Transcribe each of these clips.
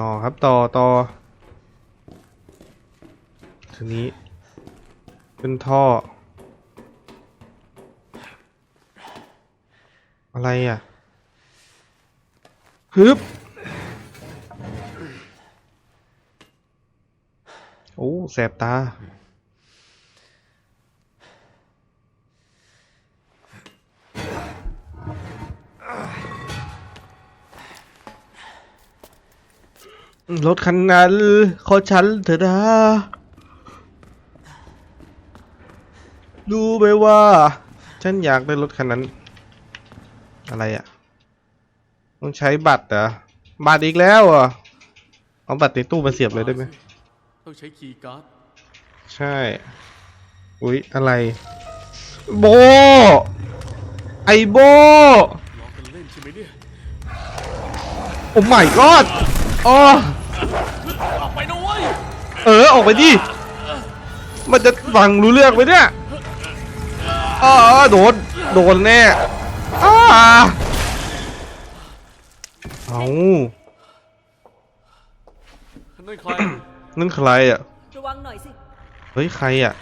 ต่อครับต่อต่อทีนี้เป็นท่อ อะไรอะฮึบโอ้แสบตา รถคันนั้นขอฉันเถอะนะรู้ไหมว่า ฉันอยากได้รถคันนั้น อะไรอะ่ะ ต้องใช้บัตรเหรอบัตรอีกแล้วเหรอะเอาบัตรในตู้มาเสียบเลยได้ไหมต้องใช้คีย์การ์ดใช่ อุ๊ย อะไร โบ ไอโบล้อกันเล่นใช่ไหมเนี่ย โอ้ my god อ๋อออกไปนะเว้ย เออออกไปดิ มันจะฟังรู้เรื่องไหมเนี่ยอ๋อโดน โดนแน่อ้าเอานั่นใครนั่นใครอะ ระวังหน่อยสิ เฮ้ยใครอะ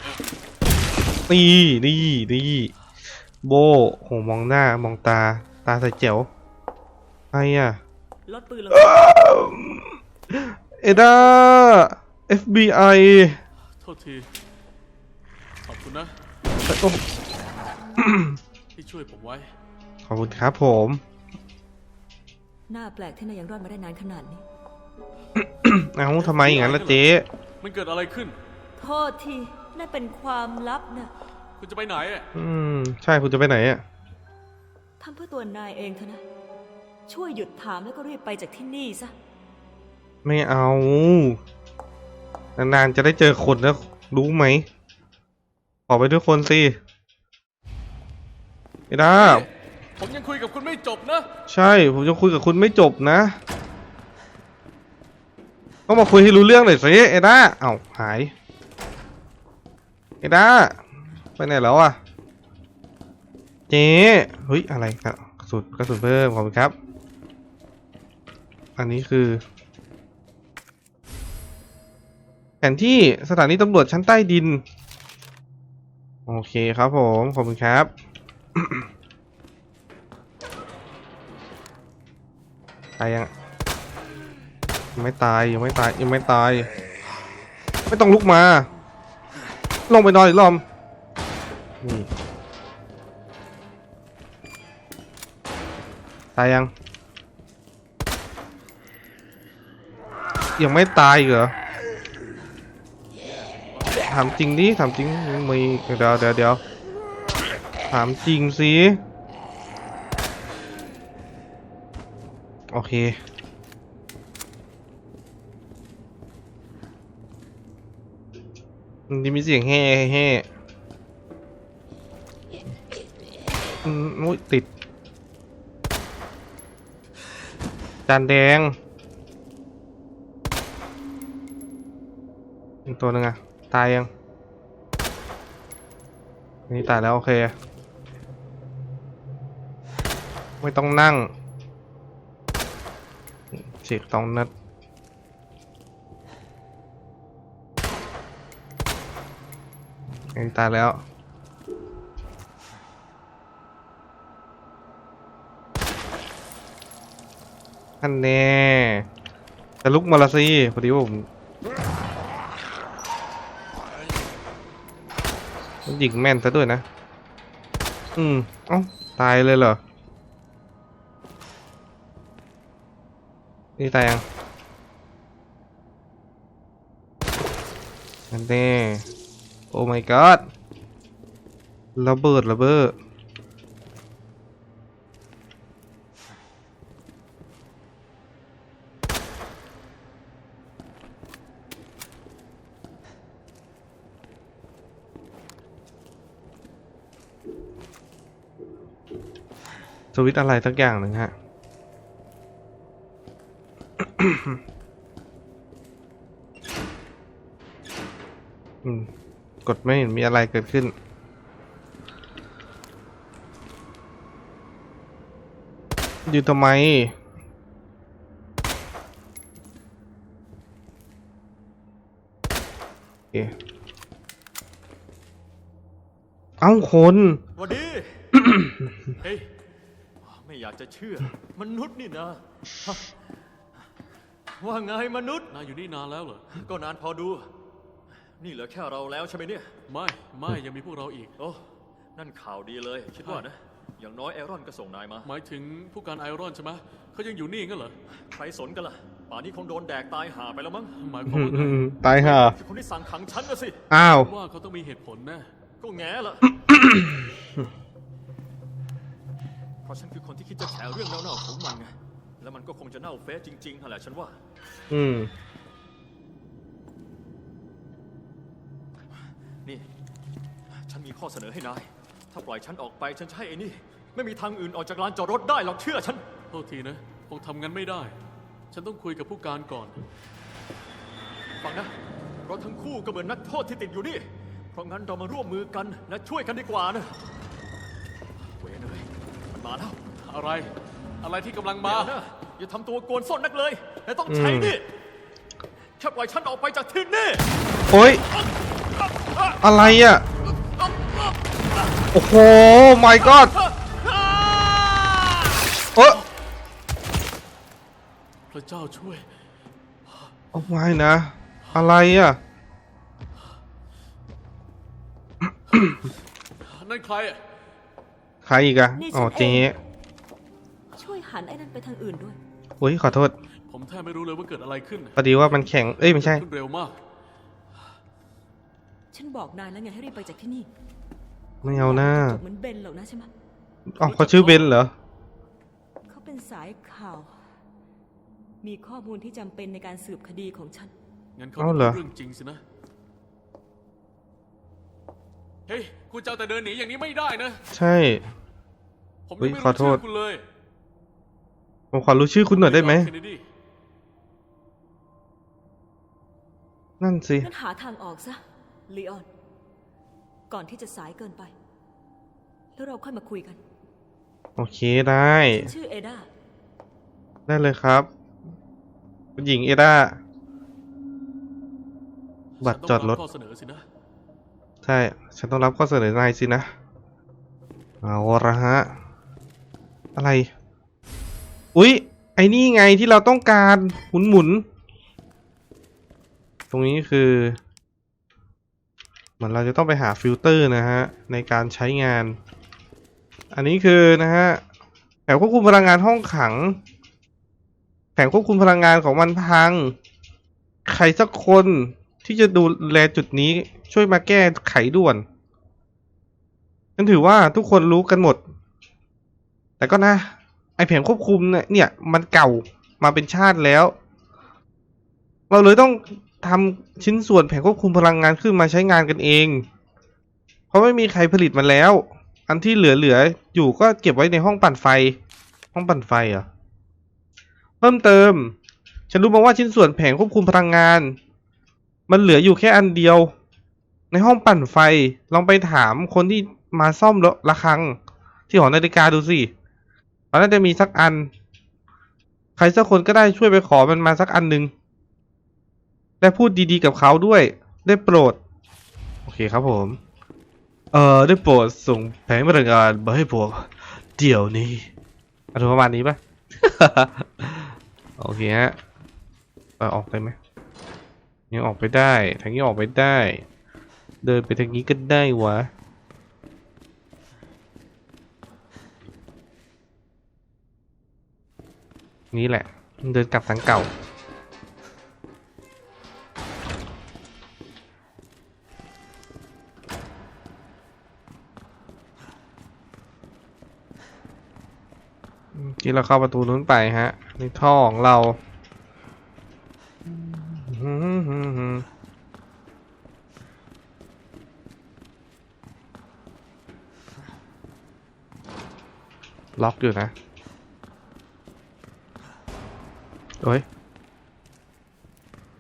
นี่นี่นี่โบโหมองหน้ามองตา ตาใส่แจ๋วใครอะ ลดปืนลง เอดา FBI โทษที ขอบคุณนะ โอ้ที่ช่วยผมไว้ ขอบคุณครับผม หน้าแปลกที่นายยังรอดมาได้นานขนาดนี้ เอ้าทำไมอย่างนั้นล่ะเจ๊มันเกิดอะไรขึ้น โทษทีนั่นเป็นความลับนะคุณจะไปไหนอะอืม ใช่คุณจะไปไหนอะทำเพื่อตัวนายเองเถอะนะ ช่วยหยุดถามแล้วก็รีบไปจากที่นี่ซะ ไม่เอา นานๆจะได้เจอคนนะรู้ไหมขอไปด้วยคนสิไอ้ด้าผมยังคุยกับคุณไม่จบนะ ใช่ ผมจะคุยกับคุณไม่จบนะต้องมาคุยให้รู้เรื่องหน่อยสิไอ้ด้าเอ้าหายไอ้ด้าไปไหนแล้วอะ เจ๊เฮ้ยอะไรครับกระสุนกระสุนเพิ่มขอบคุณครับ อันนี้คือ แผนที่สถานีตำรวจชั้นใต้ดิน โอเคครับผม ขอบคุณครับ ตายยังยังไม่ตายยังไม่ตายยังไม่ตาย ไม่ต้องลุกมา ลงไปนอนอีกรอบนี่ตายยัง ยังไม่ตายเหรอ ถามจริงดิถามจริงมีเดี๋ยวเดี๋ยวเดี๋ยวถามจริงสิโอเคมันจะมีเสียงแห่แห่อืมอุ้ยติด จานแดง อีกตัวหนึ่งอะ ตายยังนี่ตายแล้วโอเค ไม่ต้องนั่งเช็คตองนัดนนี้ตายแล้วอันแน่จะลุกมาละสิพอดีว่าผม ยิงแม่นซะด้วยนะ อืม เอ้า ตายเลยเหรอ นี่ตายยังอันแน่โอ้ my god ระเบิดระเบิด วิตอะไรสักอย่างหนึ่งฮะกดไม่เห็นมีอะไรเกิดขึ้น อยู่ทำไม เอ้าคนสวัสดีเฮ้ ไม่อยากจะเชื่อ มนุษย์นี่นะฮะว่าไงมนุษย์ นายอยู่นี่นานแล้วเหรอ ก็นานพอดู นี่เหลือแค่เราแล้วใช่ไหมเนี่ย ไม่ไม่ยังมีพวกเราอีก โอ้ นั่นข่าวดีเลย คิดว่านะ อย่างน้อยไอรอนก็ส่งนายมา หมายถึงผู้การไอรอนใช่ไหมเขายังอยู่นี่งั้นเหรอ ใครสนกันล่ะ ป่านนี้คงโดนแดกตายหาไปแล้วมั้ง หมายความว่าไงตายห่าคือคนที่สั่งขังฉันนะสิ อ้าว ว่าเขาต้องมีเหตุผลแน่ก็แง่ละ เพราะฉันคือคนที่คิดจะแฉเรื่องเน่าๆของมันไง แล้วมันก็คงจะเน่าเฟะจริงๆนั่นแหละฉันว่า อืม นี่ ฉันมีข้อเสนอให้นาย ถ้าปล่อยฉันออกไปฉันจะใช่ไอ้นี่ ไม่มีทางอื่นออกจากลานจอดรถได้หรอกเชื่อฉัน โทษทีนะคงทำงั้นไม่ได้ ฉันต้องคุยกับผู้การก่อน ฟังนะเราทั้งคู่ก็เหมือนนักโทษที่ติดอยู่นี่ เพราะงั้นเรามาร่วมมือกันและช่วยกันดีกว่านะเวยเลย มันมาแล้ว อะไร อะไรที่กำลังมามานะอย่าทำตัวโกวนส้นนักเลยและต้องใช้นี่แค่ปล่อยฉันออกไปจากที่นี่ โอ้ย อะไรอะ โอ้โห my god เออพระเจ้าช่วยเอาไว้นะ อะไรอะ นั่นใครอะ ใครอีกอะนี่อ๋อฉันเองเจ๊ช่วยหันไอ้นั่นไปทางอื่นด้วยอุ้ยขอโทษ ผมแทบไม่รู้เลยว่าเกิดอะไรขึ้นพอดีว่ามันแข็งเอ้ยไม่ใช่ขึ้นเร็วมาก ฉันบอกนายแล้วไงให้รีบไปจากที่นี่ ไม่เอาหน้าจบเหมือนเบนหรอกนะใช่ไหมอ๋อเขาชื่อเบนเหรอเขาเป็นสายข่าว มีข้อมูลที่จำเป็นในการสืบคดีของฉันงั้นเขาเอาเหรอเรื่องจริงสินะ เฮ้ย คุณจะเอาแต่เดินหนีอย่างนี้ไม่ได้นะ ใช่ ผมเฮ้ยังยไม่ขอรู้โทชื่ษอคุณเลยผมขอรู้ชื่อคุณหน่อยได้ไหม เคนเนดีนั่นสิ งั้นหาทางออกซะลีออน ก่อนที่จะสายเกินไป แล้วเราค่อยมาคุยกัน โอเคได้ ฉันชื่อเอดา ได้เลยครับ คุณหญิงเอดา บัตรจอดรถ ฉันต้งบข้อเสนอสินะ ใช่ ฉันต้องรับข้อเสนอนายสินะ เอาละฮะ อะไร อุ๊ย ไอ้นี่ไงที่เราต้องการหมุนหมุน ตรงนี้คือ เหมือนเราจะต้องไปหาฟิลเตอร์นะฮะ ในการใช้งาน อันนี้คือนะฮะแผงควบคุมพลังงานห้องขัง แผงควบคุมพลังงานของมันพัง ใครสักคน ที่จะดูแลจุดนี้ช่วยมาแก้ไขด่วนฉันถือว่าทุกคนรู้กันหมด แต่ก็นะ ไอแผงควบคุมเนี่ย มันเก่ามาเป็นชาติแล้ว เราเลยต้องทำชิ้นส่วนแผงควบคุมพลังงานขึ้นมาใช้งานกันเอง เพราะไม่มีใครผลิตมันแล้ว อันที่เหลือๆอยู่ก็เก็บไว้ในห้องปั่นไฟ ห้องปั่นไฟเหรอ เพิ่มเติม ฉันรู้มาว่าชิ้นส่วนแผงควบคุมพลังงาน มันเหลืออยู่แค่อันเดียว ในห้องปั่นไฟลองไปถามคนที่มาซ่อมระฆัง ที่หอนาฬิกาดูสิมันน่าจะมีสักอัน ใครสักคนก็ได้ช่วยไปขอมันมาสักอันหนึ่งได้พูดดีๆกับเขาด้วยได้โปรด โอเคครับผม เอ่อได้โปรดส่งแผงพลังงานมาให้ผมเดี๋ยวนี้อะไรประมาณนี้ปะโอเคฮะเออออกได้ไหม ยังออกไปได้ ทางนี้ออกไปได้ เดินไปทางนี้ก็ได้วะ นี่แหละ เดินกลับทางเก่า ที่เราเข้าประตูนู้นไปฮะ ในท่อของเรา ล็อกอยู่นะโอ้ย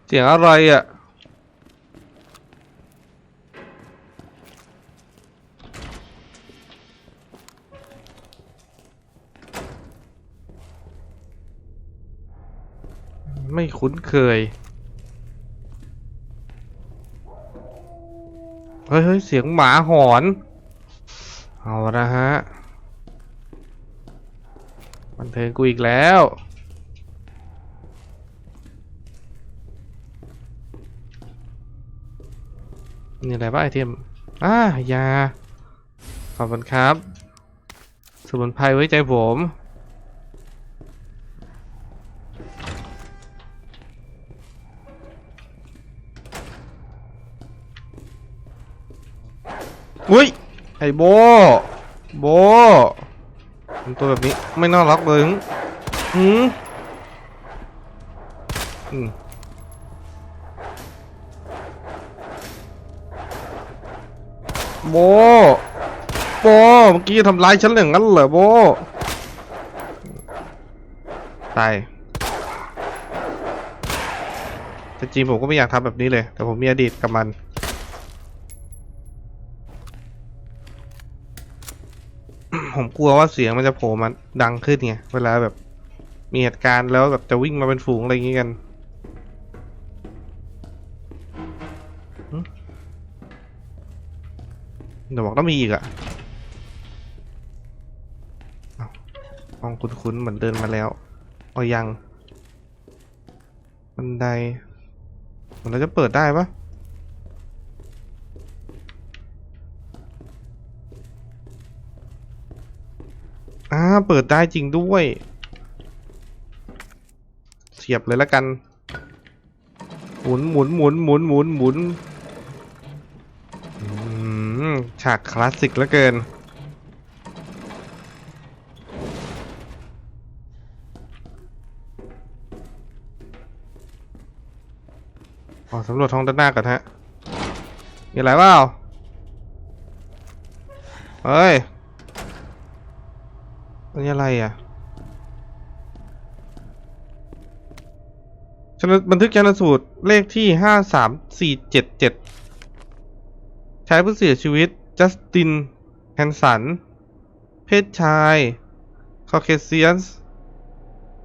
เสียงอะไรอะไม่คุ้นเคยฮ้ยเฮ้ยเสียงหมาหอน เอาละฮะ บันเทิงกูอีกแล้ว นี่อะไรบ้าไอเทมอ่ายา ขอบคุณครับ สมุนไพรไว้ใจผมอุ้ย ไอโบ โบ ตัวแบบนี้ไม่น่ารักเลยหืมอืมโบโบเมื่อกี้ทำร้ายฉันอย่างนั้นเหรอโบตายแต่จริงผมก็ไม่อยากทำแบบนี้เลย แต่ผมมีอดีตกับมัน กลัวว่าเสียงมันจะโผล่มาดังขึ้นไงเวลาแบบมีเหตุการณ์แล้วแบบจะวิ่งมาเป็นฝูงอะไรอย่างงี้กันเดี๋ยวบอกต้องมีอีกอะมองคุ้นๆเหมือนเดินมาแล้วเอยังบันไดมันเราจะเปิดได้ปะ อ่าเปิดได้จริงด้วย เสียบเลยล้วกัน หมุนหมุนหมุนหมุนหมุนหมุนอืมฉากคลาสสิกเหลือเกินขอสำรวจห้องด้านหน้าก่อนฮะ มีอะไรเปล่า เฮ้ย นนี้อะไรอะชนบันทึกชันสูตรเลขที่ห้าสามสี่เจ็ดเจ็ดใช้ผู้เสียชีวิต จัสตินแฮนสัน เพศชายคอเคเซียนส์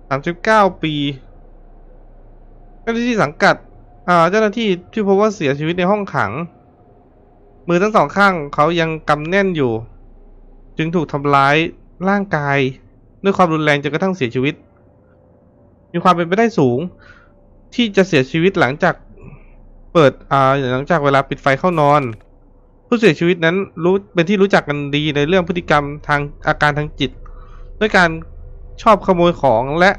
สามสิบเก้าปี เจ้าหน้าที่สังกัด อ่า เจ้าหน้าที่ที่พบว่าเสียชีวิตในห้องขัง มือทั้งสองข้างเขายังกำแน่นอยู่ จึงถูกทำร้าย ร่างกายด้วยความรุนแรงจนกระทั่งเสียชีวิต มีความเป็นไปได้สูง ที่จะเสียชีวิตหลังจากเปิดอ่าหลังจากเวลาปิดไฟเข้านอน ผู้เสียชีวิตนั้นรู้เป็นที่รู้จักกันดีในเรื่องพฤติกรรมทางอาการทางจิต ด้วยการชอบขโมยของและ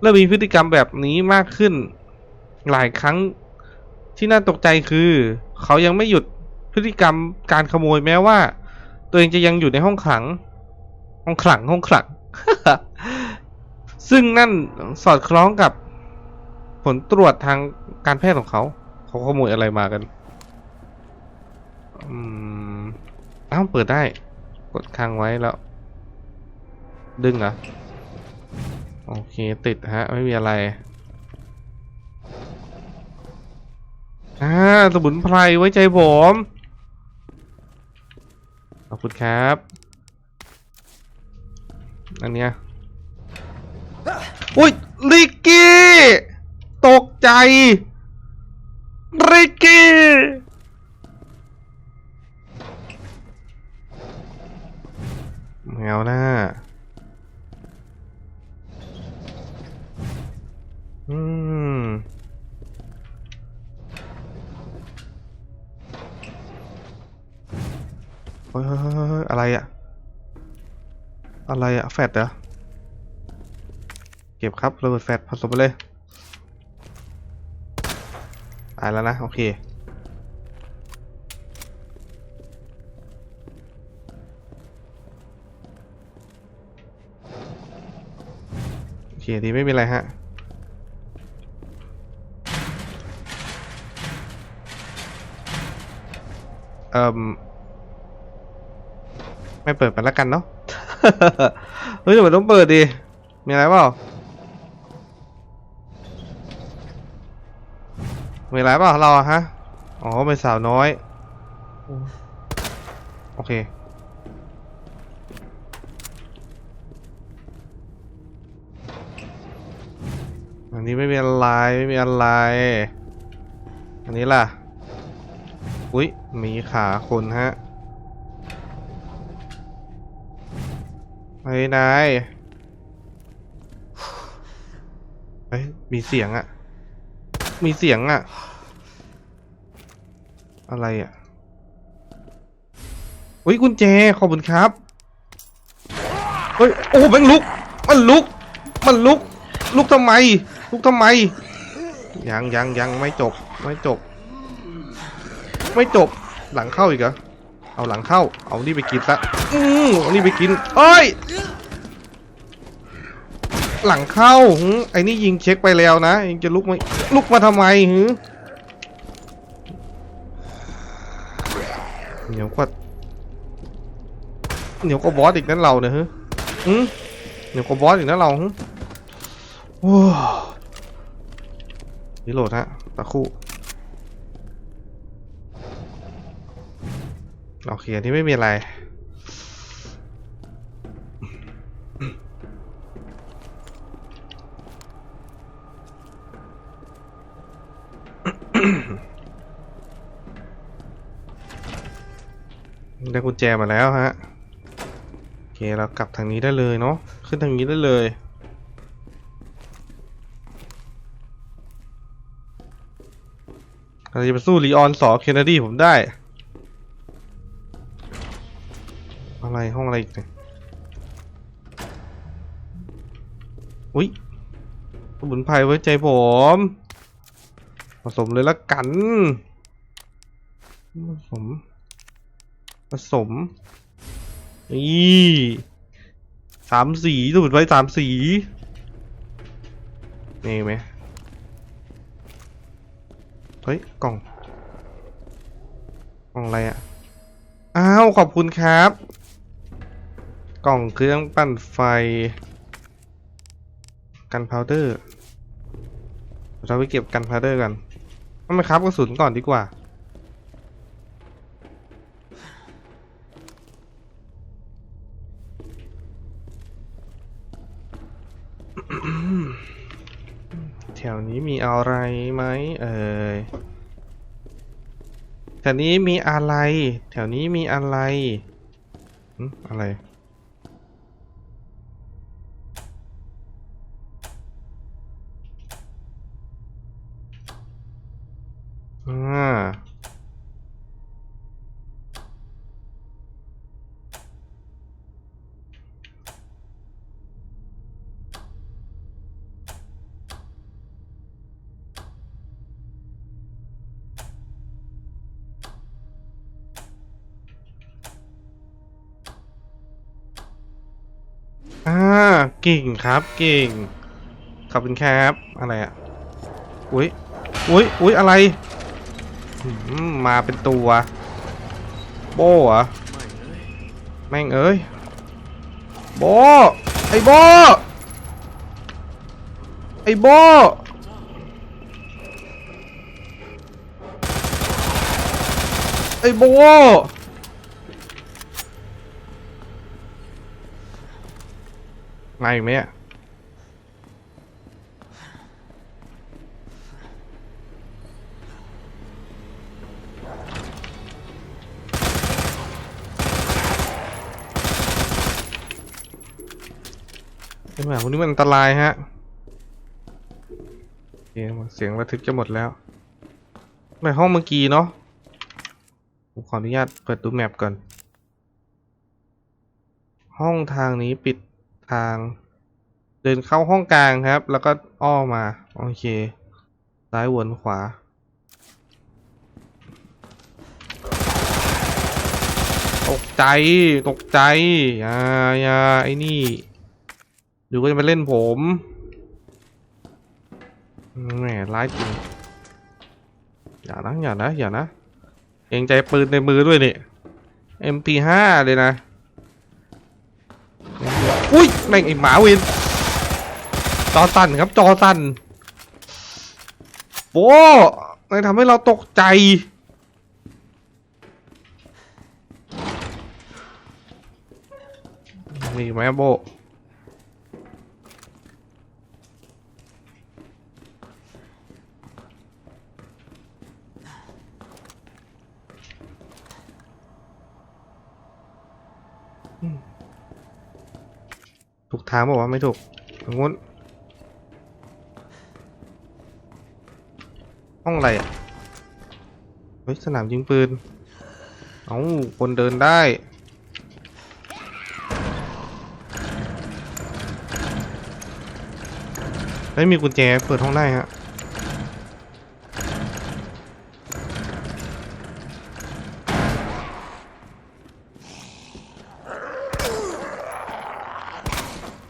เริ่มมีพฤติกรรมแบบนี้มากขึ้น หลายครั้งที่น่าตกใจคือ เขายังไม่หยุดพฤติกรรมการขโมยแม้ว่า ตัวเองจะยังอยู่ในห้องขัง ห้องขลังห้องขลัง ซึ่งนั่นสอดคล้องกับผลตรวจทางการแพทย์ของเขาเขาขโมยอะไรมากันอืมอ้าวเปิดได้ กดค้างไว้แล้ว ดึงเหรอโอเคติดฮะ ไม่มีอะไรอ่าสมุนไพรไว้ใจผม ขอบคุณครับ อันเนี้ยอุ้ยลิกกี้ ตกใจริกกี้แมวหน้าอืมเฮ้ยเฮ้ยเฮ้ยเฮ้ยอะไรอะ อะไรอะแฟดเหรอ เก็บครับระเบิดแฟดผสมไปเลยตายแล้วนะ โอเค โอเค ดีไม่มีอะไรฮะเอ่มไม่เปิดมันแล้วกันเนาะ เฮ้ยทำไมต้องเปิดดิมีอะไรเปล่ามีอะไรเปล่าเราอฮะอ๋อเป็นสาวน้อยโอเคอันนี้ไม่มีอะไรไม่มีอะไร อันนี้ล่ะ อุ้ยมีขาคนฮะ เฮ้ยนายเฮ้ยมีเสียงอะมีเสียงอะอะไรอะอุ้ยกุญแจขอบคุณครับเฮ้ยโอ้แม่งลุก มันลุก มันลุก ลุกทำไม ลุกทำไม ยังยังยังไม่จบ ไม่จบ ไม่จบ หลังเข้าอีกเหรอ เอาหลังเข้า เอานี่ไปกินซะอืมเอานี่ไปกินเอ้ย หลังเข้าหึไอ้นี่ยิงเช็คไปแล้วนะยังจะลุกมาลุกมาทำไมหึเหนียวกว่าเหนียวกว่าบอสอีกนั่นเราเนี่ยฮึหึเหนียวกว่าบอสอีกนั่นเราฮึโอ้นี่โหลดฮะตะคู่โอเคอันนี้ไม่มีอะไร ญแจมาแล้วฮะโอเคเรากลับทางนี้ได้เลยเนาะขึ้นทางนี้ได้เลยเราจะไปสู้ลีออนสอเคนเนดีผมได้ อะไรห้องอะไรอีกเนี่ยอุ้ยสมุนไพรไว้ใจผมผสมเลยละกันผสม ผสม นี่สามสีสมุนไพรสามสี นี่ไหมเฮ้ย กล่อง กล่องอะไรอะ อ้าว ขอบคุณครับ กล่องเครื่องปั่นไฟ กันพาวเดอร์เราไปเก็บกันพาวเดอร์กันเอามาครับกระสุนก่อนดีกว่า แถวนี้มีอะไรไหมเอ่ยแถวนี้มีอะไร แถวนี้มีอะไรอืมอะไร เก่งครับเก่ง ขอบคุณครับอะไรอะ อุ้ยอุ้ยอุ้ยอะไร มาเป็นตัว โบ้อไม่เลยแม่งเอ้ย โบไอ้โบไอ้โบไอ้โบ มาอีกไหมอะไอ้หมาพวกนี้มันอันตรายฮะเคเสียงระทึกจะหมดแล้วไปห้องเมื่อกี้เนาะผมขออนุญาตเปิดดูแมปก่อน ห้องทางนี้ปิด ทาง เดินเข้าห้องกลางครับ แล้วก็อ้อมา โอเค ซ้ายวนขวา ตกใจ ตกใจอย่าอย่าไอ้นี่ดูก็จะมาเล่นผมแหมร้ายจริงอย่านะอย่านะอย่านะเองใจปืนในมือด้วยนี่ MP5 เลยนะ แม่งไอหมาเวนจอสั่นครับจอสั่นโอ้นายทำให้เราตกใจ มีไหมโบ ทางบอกว่าไม่ถูกทางนู้นห้องอะไรอะ เฮ้ย สนามยิงปืน เอ้า คนเดินได้ไม่มีกุญแจเปิดห้องได้ฮะ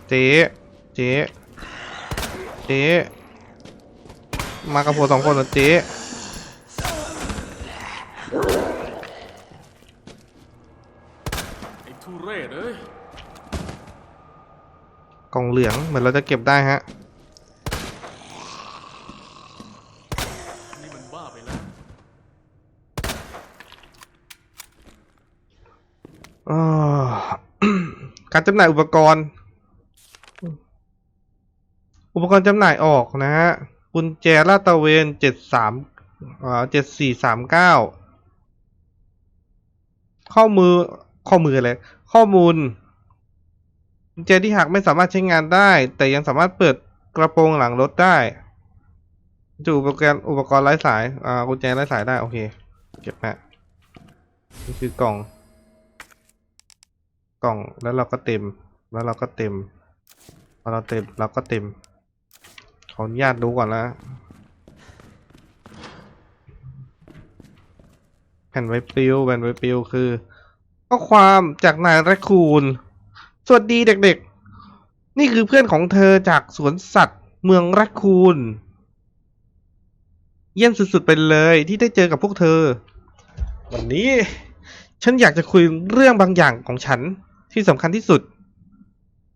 เจ๊เจ๊เจ๊มากับผัวสองคนเหรอเจ๊ไอ้ทุเรศเอ้ยกล่องเหลืองเหมือนเราจะเก็บได้ฮะนี่มันบ้าไปแล้วอ่าการจำหน่ายอุปกรณ์ อุปกรณ์จำหน่ายออกนะฮะกุญแจลาดตระเวนเจ็ดสามเจ็ดสี่สามเก้าข้อมือข้อมืออะไรข้อมูลกุญแจที่หักไม่สามารถใช้งานได้ แต่ยังสามารถเปิดกระโปรงหลังรถได้จะอุปกรณ์อุปกรณ์ไร้สายอ่ากุญแจไร้สายได้โอเคเก็บฮะนี่คือกล่อง กล่องแล้วเราก็เต็ม แล้วเราก็เต็มพอเราเต็มเราก็เต็ม ออนุญาตดูก่อนนะแผ่นไว้ปลิวแผ่นไว้ปลิวคือข้อความจากนายแรคคูนสวัสดีเด็กๆ นี่คือเพื่อนของเธอจากสวนสัตว์เมืองแรคคูนเยี่ยมสุดๆไปเลยที่ได้เจอกับพวกเธอ วันนี้ ฉันอยากจะคุยเรื่องบางอย่างของฉันที่สำคัญที่สุด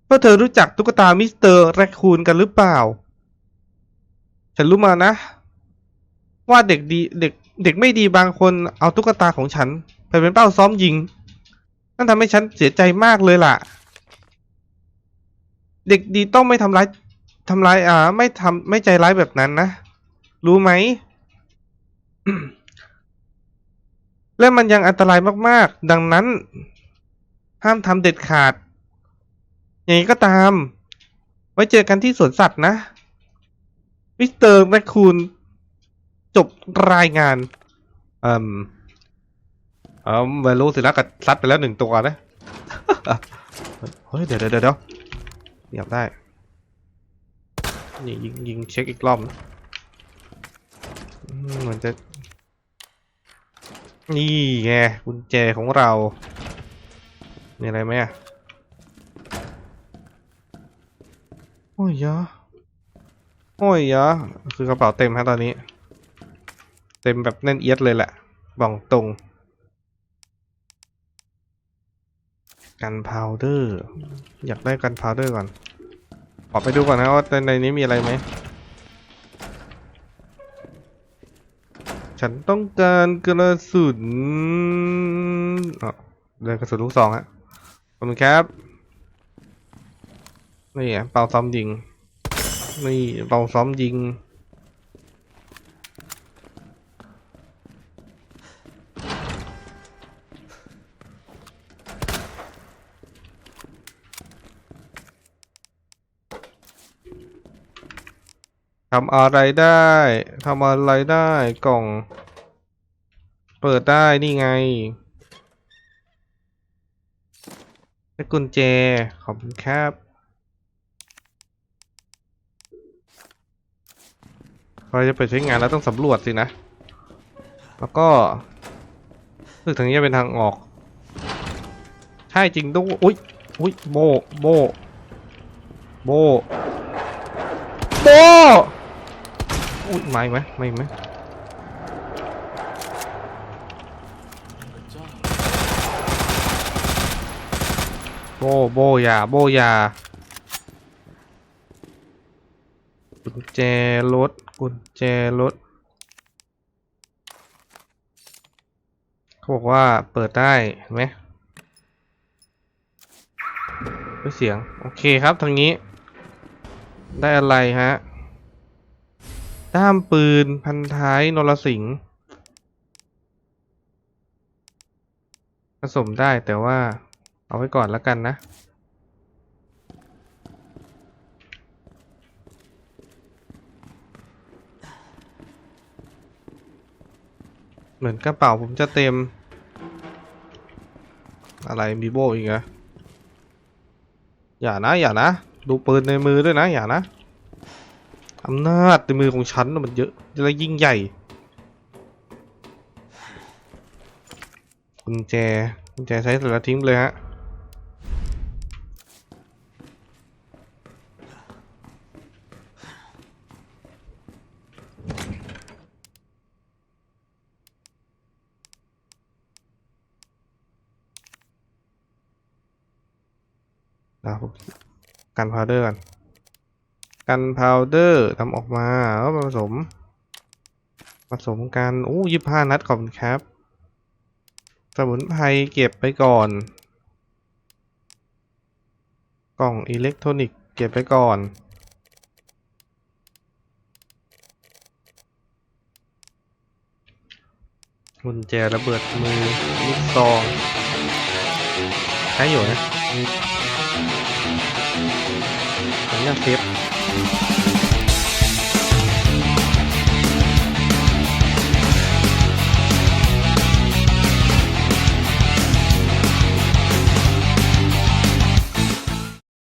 พวกเธอรู้จักตุ๊กตามิสเตอร์แรคคูนกันหรือเปล่า ฉันรู้มานะ ว่าเด็กดีเด็กเด็กไม่ดีบางคนเอาตุ๊กตาของฉัน ไปเป็นเป้าซ้อมยิง นั่นทำให้ฉันเสียใจมากเลยล่ะ เด็กดีต้องไม่ทำร้ายทำร้ายอ่า ไม่ทำไม่ใจร้ายแบบนั้นนะ รู้ไหม และมันยังอันตรายมากๆ ดังนั้น ห้ามทำเด็ดขาด อย่างนี้ก็ตาม ไว้เจอกันที่สวนสัตว์นะ มิสเตอร์แมคคูนจบรายงานอ่มเอ่มไม่รู้สินะกัดซัดไปแล้วหนึ่งตัวนะ เฮ้ย เดี๋ยวเดี๋ยวเดี๋ยวเงียบได้นี่ยิงยิงเช็คอีกรอบนะอืมเหมือนจะ นี่ไงกุญแจของเรามีอะไรไหมอะ โอ้ยยะ โอ้ยยะคือกระเป๋าเต็มฮะตอนนี้ เต็มแบบแน่นเอียดเลยแหละบอกตรง กันพาวเดอร์ อยากได้กันพาวเดอร์ก่อนขอไปดูก่อนนะว่าในนี้มีอะไรไหม ฉันต้องการกระสุนอ๋อเดินกระสุนลูกซองฮะขอบคุณครับ นี่อะเป่าซ้อมยิง นี่เป่าซ้อมยิง ทำอะไรได้ ทำอะไรได้กล่อง เปิดได้นี่ไงได้กุญแจ ขอบคุณครับ เราจะไปใช้งานแล้วต้องสำรวจสินะ แล้วก็สึกทางนี้เป็นทางออก ใช่จริงด้วยอุ้ยอุ้ยโบโบโบโบอุ้ยไมาอีกไหมไมาอีกไหมโบโบอยาโบอยากุญแจรถ กุญแจรถเขาบอกว่าเปิดได้เห็นไหมด้วยเสียง โอเคครับทางนี้ ได้อะไรฮะ ด้ามปืนพันท้ายนรสิงห์ผสมได้แต่ว่าเอาไว้ก่อนแล้วกันนะ เหมือนกระเป๋าผมจะเต็ม อะไรมีโบอีกอะอย่านะอย่านะ ดูปืนในมือด้วยนะ อย่านะอำนาจในมือของฉันมันเยอะและยิ่งใหญ่กุญแจกุญแจใช้เสร็จแล้วทิ้งเลยฮะ นะกันพาวเดอร์กันกันพาวเดอร์ทำออกมาแล้วมาผสม ผสมกันโอ้ยี่ห้านัดขอบคุณครับ สมุนไพรเก็บไปก่อน กล่องอิเล็กทรอนิกส์เก็บไปก่อนกุญแจระเบิดมือลูกซองใช้อยู่นะ nhá tiếp.